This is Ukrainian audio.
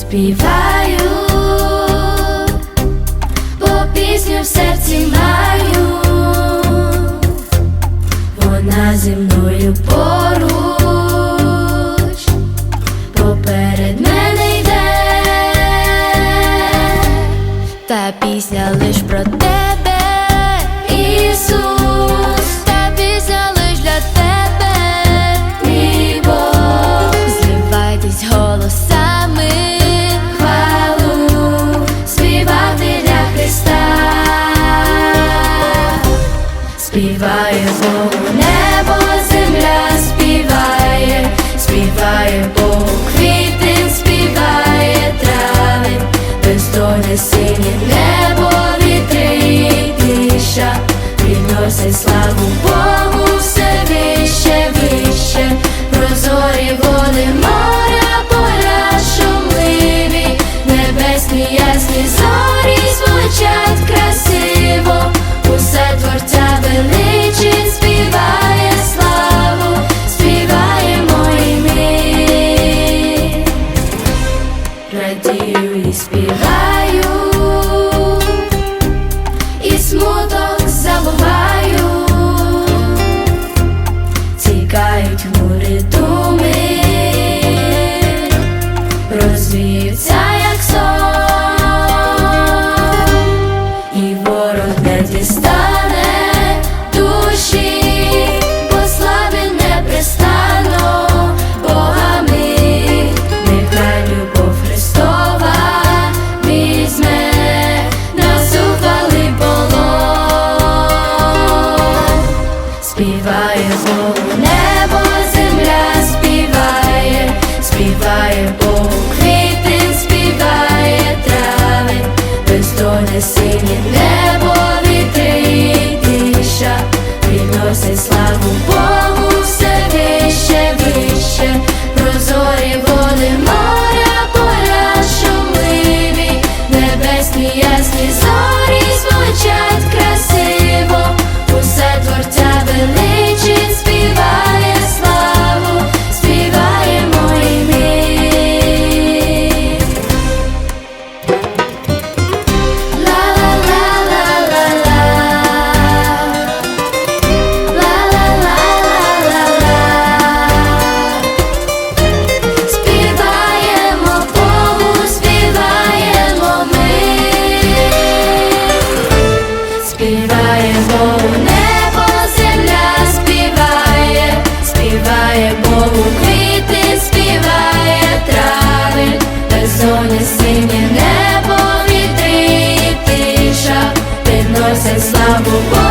співаю, бо пісню в серці маю, вона зі мною поруч, поперед мене йде, та пісня лиш про тебе, співає Богу небо, земля співає, співає Богу квітин, співає травень, бездоне синє небо, вітри і тиша, підносить славу Богу не дістане душі, бо слави непрестанно богами, нехай любов Христова візьме нас у хвали. Співає Богу небо, desire небо, вітри